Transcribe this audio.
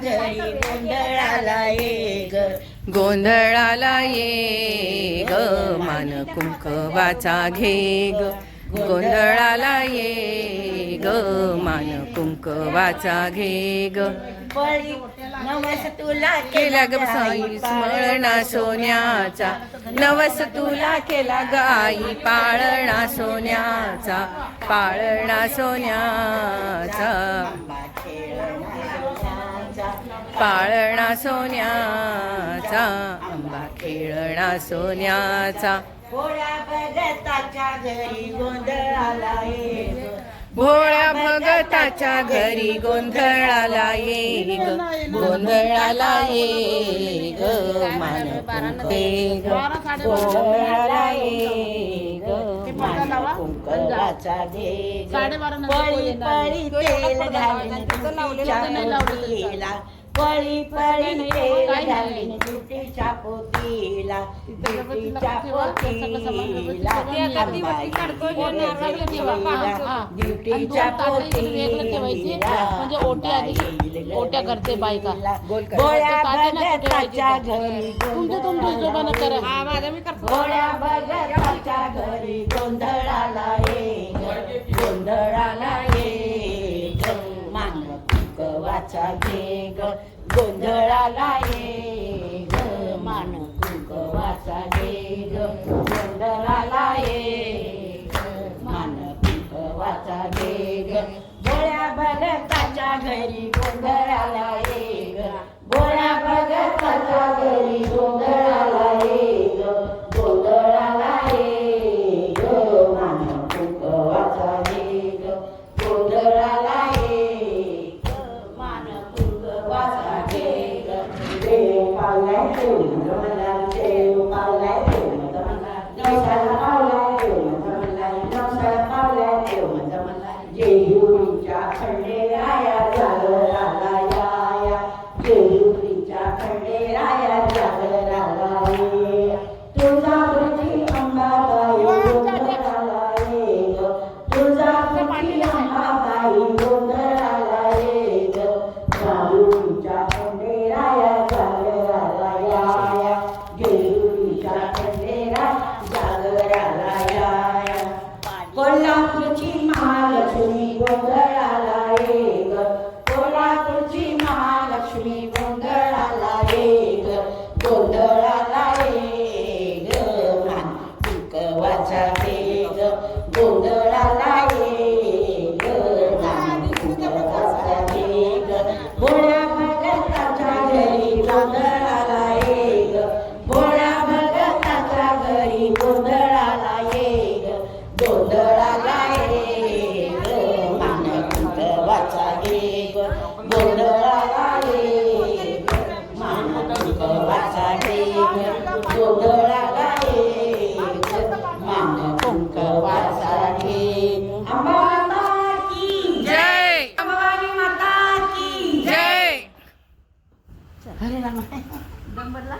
घरी गोंधळाला ये ग गोंधळाला ये ग मान कुंकवाचा घे ग गोंधळाला ये ग मान कुंकवाचा घे ग नवस तुला केला ग साई स्मरणा सोन्याचा. नवस तुला केला गाई पाळणा सोन्याचा. पाळणा सोन्याचा पाळणा सोन्याचा आंबा खेळणा सोन्याचा. पोळ्या बगताच्या घरी गोंधळाला ये भोळ्या भगताच्या घरी गोंधळाला ये गोंधळाला ये ग मान कुंके ग गोंधळाला ये कुंकवाचा पळी पळी तेल घालून पळी पळी घालून तुटीच्या पोतीला तुटीच्या पोतीला ड्युटीच्या म्हणजे ओटी आधी ओट्या करते बायका. गोळ्या ठेवायचे. घरी तुमच्या तुमच्या हिशोबानं करा. हा गोळ्या बगताच्या घरी गोंधळाला ये. गोंधळाला ये. मान कुंकवाचा घे. गोंधळाला ये ग मान कुंकवाचा घे ग गोंधळाला ये Kalau lain pun, kalau lain pun, kalau lain pun, kalau lain pun, kalau lain pun, Aí लागला